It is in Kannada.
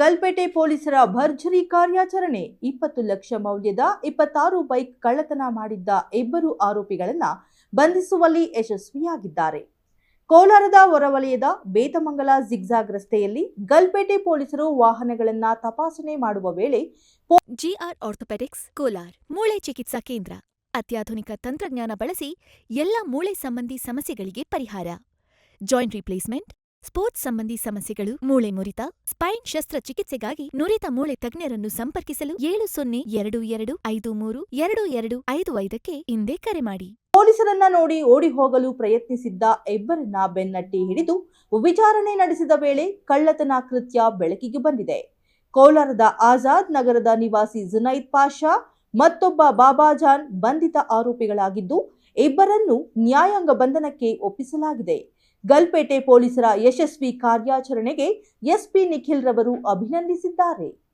ಗಲ್ಪೇಟೆ ಪೊಲೀಸರ ಭರ್ಜರಿ ಕಾರ್ಯಾಚರಣೆ. ಇಪ್ಪತ್ತು ಲಕ್ಷ ಮೌಲ್ಯದ ಇಪ್ಪತ್ತಾರು ಬೈಕ್ ಕಳ್ಳತನ ಮಾಡಿದ್ದ ಇಬ್ಬರು ಆರೋಪಿಗಳನ್ನ ಬಂಧಿಸುವಲ್ಲಿ ಯಶಸ್ವಿಯಾಗಿದ್ದಾರೆ. ಕೋಲಾರದ ಹೊರವಲಯದ ಬೇತಮಂಗಲ ಜಿಗ್ಜಾಗ್ ರಸ್ತೆಯಲ್ಲಿ ಗಲ್ಪೇಟೆ ಪೊಲೀಸರು ವಾಹನಗಳನ್ನ ತಪಾಸಣೆ ಮಾಡುವ ವೇಳೆ ಜಿಆರ್ ಆರ್ಥೋಪೆಡಿಕ್ಸ್, ಕೋಲಾರ್ ಮೂಳೆ ಚಿಕಿತ್ಸಾ ಕೇಂದ್ರ. ಅತ್ಯಾಧುನಿಕ ತಂತ್ರಜ್ಞಾನ ಬಳಸಿ ಎಲ್ಲ ಮೂಳೆ ಸಂಬಂಧಿ ಸಮಸ್ಯೆಗಳಿಗೆ ಪರಿಹಾರ. ಜಾಯಿಂಟ್ ರಿಪ್ಲೇಸ್ಮೆಂಟ್ ಸ್ಪೋರ್ಟ್ಸ್ ಸಂಬಂಧಿ ಸಮಸ್ಯೆಗಳು, ಮೂಳೆ ಮುರಿತ, ಸ್ಪೈನ್ ಶಸ್ತ್ರಚಿಕಿತ್ಸೆಗಾಗಿ ನುರಿತ ಮೂಳೆ ತಜ್ಞರನ್ನು ಸಂಪರ್ಕಿಸಲು ಏಳು ಸೊನ್ನೆ ಎರಡು ಎರಡು ಐದು ಮೂರು ಎರಡು ಎರಡು ಐದು ಐದಕ್ಕೆ ಹಿಂದೆ ಕರೆ ಮಾಡಿ. ಪೊಲೀಸರನ್ನ ನೋಡಿ ಓಡಿ ಹೋಗಲು ಪ್ರಯತ್ನಿಸಿದ್ದ ಇಬ್ಬರನ್ನ ಬೆನ್ನಟ್ಟಿ ಹಿಡಿದು ವಿಚಾರಣೆ ನಡೆಸಿದ ವೇಳೆ ಕಳ್ಳತನ ಕೃತ್ಯ ಬೆಳಕಿಗೆ ಬಂದಿದೆ. ಕೋಲಾರದ ಆಜಾದ್ ನಗರದ ನಿವಾಸಿ ಜುನೈದ್ ಪಾಷಾ, ಮತ್ತೊಬ್ಬ ಬಾಬಾಜಾನ್ ಬಂಧಿತ ಆರೋಪಿಗಳಾಗಿದ್ದು, ಇಬ್ಬರನ್ನು ನ್ಯಾಯಾಂಗ ಬಂಧನಕ್ಕೆ ಒಪ್ಪಿಸಲಾಗಿದೆ. ಗಲ್ಪೇಟೆ ಪೊಲೀಸರ ಯಶಸ್ವಿ ಕಾರ್ಯಾಚರಣೆಗೆ ಎಸ್ಪಿ ನಿಖಿಲ್ ರವರು ಅಭಿನಂದಿಸಿದ್ದಾರೆ.